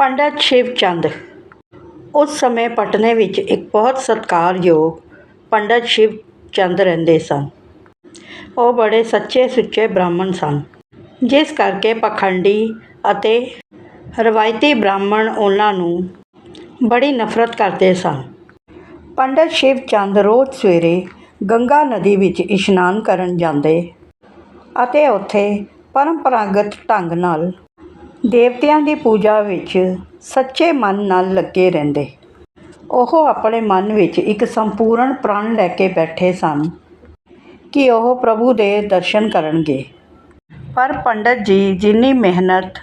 ਪੰਡਤ ਸ਼ਿਵ ਚੰਦ। ਉਸ ਸਮੇਂ ਪਟਨੇ ਵਿੱਚ ਇੱਕ ਬਹੁਤ ਸਤਿਕਾਰਯੋਗ ਪੰਡਤ ਸ਼ਿਵ ਚੰਦ ਰਹਿੰਦੇ ਸਨ। ਉਹ ਬੜੇ ਸੱਚੇ ਸੁੱਚੇ ਬ੍ਰਾਹਮਣ ਸਨ। ਜਿਸ ਕਰਕੇ ਪਖੰਡੀ ਅਤੇ ਰਵਾਇਤੀ ਬ੍ਰਾਹਮਣ ਉਹਨਾਂ ਨੂੰ ਬੜੀ ਨਫ਼ਰਤ ਕਰਦੇ ਸਨ। ਪੰਡਤ ਸ਼ਿਵ ਚੰਦ ਰੋਜ਼ ਸਵੇਰੇ ਗੰਗਾ ਨਦੀ ਵਿੱਚ ਇਸ਼ਨਾਨ ਕਰਨ ਜਾਂਦੇ ਅਤੇ ਉੱਥੇ ਪਰੰਪਰਾਗਤ ਢੰਗ ਨਾਲ ਦੇਵਤਿਆਂ ਦੀ ਪੂਜਾ ਵਿੱਚ ਸੱਚੇ ਮਨ ਨਾਲ ਲੱਗੇ ਰਹਿੰਦੇ। ਉਹ ਆਪਣੇ ਮਨ ਵਿੱਚ ਇੱਕ ਸੰਪੂਰਨ ਪ੍ਰਣ ਲੈ ਕੇ ਬੈਠੇ ਸਨ ਕਿ ਉਹ ਪ੍ਰਭੂ ਦੇ ਦਰਸ਼ਨ ਕਰਨਗੇ। ਪਰ ਪੰਡਤ ਜੀ ਜਿੰਨੀ ਮਿਹਨਤ,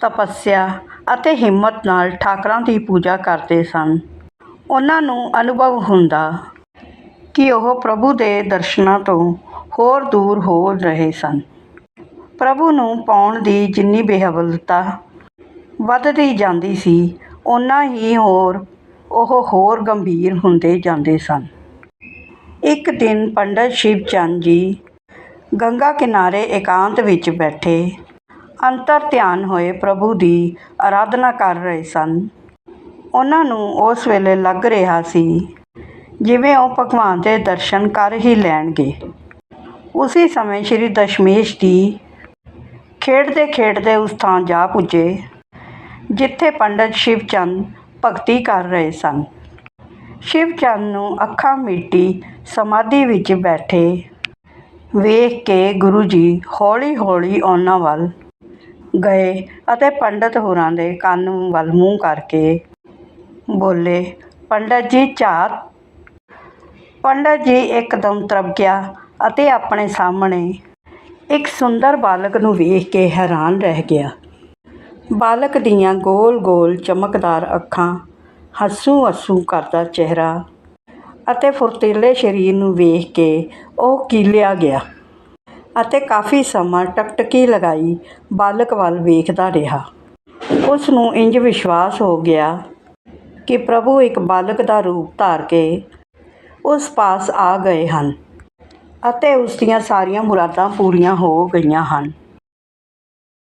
ਤਪੱਸਿਆ ਅਤੇ ਹਿੰਮਤ ਨਾਲ ਠਾਕਰਾਂ ਦੀ ਪੂਜਾ ਕਰਦੇ ਸਨ, ਉਹਨਾਂ ਨੂੰ ਅਨੁਭਵ ਹੁੰਦਾ ਕਿ ਉਹ ਪ੍ਰਭੂ ਦੇ ਦਰਸ਼ਨਾਂ ਤੋਂ ਹੋਰ ਦੂਰ ਹੋ ਰਹੇ ਸਨ। ਪ੍ਰਭੂ ਨੂੰ ਪਾਉਣ ਦੀ ਜਿੰਨੀ ਬੇਹਵਲਤਾ ਵੱਧਦੀ ਜਾਂਦੀ ਸੀ, ਓਨਾ ਹੀ ਹੋਰ, ਉਹ ਹੋਰ ਗੰਭੀਰ ਹੁੰਦੇ ਜਾਂਦੇ ਸਨ। ਇੱਕ ਦਿਨ ਪੰਡਤ ਸ਼ਿਵ ਚੰਦ ਜੀ ਗੰਗਾ ਕਿਨਾਰੇ ਇਕਾਂਤ ਵਿੱਚ ਬੈਠੇ, ਅੰਤਰ ਧਿਆਨ ਹੋਏ ਪ੍ਰਭੂ ਦੀ ਆਰਾਧਨਾ ਕਰ ਰਹੇ ਸਨ। ਉਹਨਾਂ ਨੂੰ ਉਸ ਵੇਲੇ ਲੱਗ ਰਿਹਾ ਸੀ, ਜਿਵੇਂ ਉਹ ਭਗਵਾਨ ਦੇ ਦਰਸ਼ਨ ਕਰ ਹੀ ਲੈਣਗੇ। ਉਸੇ ਸਮੇਂ ਸ਼੍ਰੀ ਦਸ਼ਮੇਸ਼ ਦੀ ਖੇਡਦੇ ਖੇਡਦੇ ਉਸ ਥਾਂ ਜਾ ਪੁੱਜੇ, ਜਿੱਥੇ ਪੰਡਤ ਸ਼ਿਵ ਚੰਦ ਭਗਤੀ ਕਰ ਰਹੇ ਸਨ। ਸ਼ਿਵ ਚੰਦ ਨੂੰ ਅੱਖਾਂ ਮੀਟੀ ਸਮਾਧੀ ਵਿੱਚ ਬੈਠੇ। ਵੇਖ ਕੇ ਗੁਰੂ ਜੀ ਹੌਲੀ ਹੌਲੀ ਉਹਨਾਂ ਵੱਲ ਗਏ ਅਤੇ ਪੰਡਤ ਹੋਰਾਂ ਦੇ ਕੰਨ ਵੱਲ ਮੂੰਹ ਕਰਕੇ ਬੋਲੇ, ਪੰਡਤ ਜੀ, ਝਾਤ। ਪੰਡਤ ਜੀ ਇੱਕਦਮ ਤਰਪ ਗਿਆ ਅਤੇ ਆਪਣੇ ਸਾਹਮਣੇ ਇੱਕ ਸੁੰਦਰ ਬਾਲਕ ਨੂੰ ਵੇਖ ਕੇ ਹੈਰਾਨ ਰਹਿ ਗਿਆ। ਬਾਲਕ ਦੀਆਂ ਗੋਲ-ਗੋਲ ਚਮਕਦਾਰ ਅੱਖਾਂ, ਹੱਸੂ ਹੱਸੂ ਕਰਦਾ ਚਿਹਰਾ ਅਤੇ ਫੁਰਤੀਲੇ ਸਰੀਰ ਨੂੰ ਵੇਖ ਕੇ ਉਹ ਕੀਲਿਆ ਗਿਆ ਅਤੇ ਕਾਫੀ ਸਮਾਂ ਟਕਟਕੀ ਲਗਾਈ ਬਾਲਕ ਵੱਲ ਵੇਖਦਾ ਰਿਹਾ। ਉਸ ਨੂੰ ਇੰਜ ਵਿਸ਼ਵਾਸ ਹੋ ਗਿਆ ਕਿ ਪ੍ਰਭੂ ਇੱਕ ਬਾਲਕ ਦਾ ਰੂਪ ਧਾਰ ਕੇ ਉਸ ਪਾਸ ਆ ਗਏ ਹਨ। ਅਤੇ ਉਸ ਦੀਆਂ ਸਾਰੀਆਂ ਮੁਰਾਦਾਂ ਪੂਰੀਆਂ ਹੋ ਗਈਆਂ ਹਨ।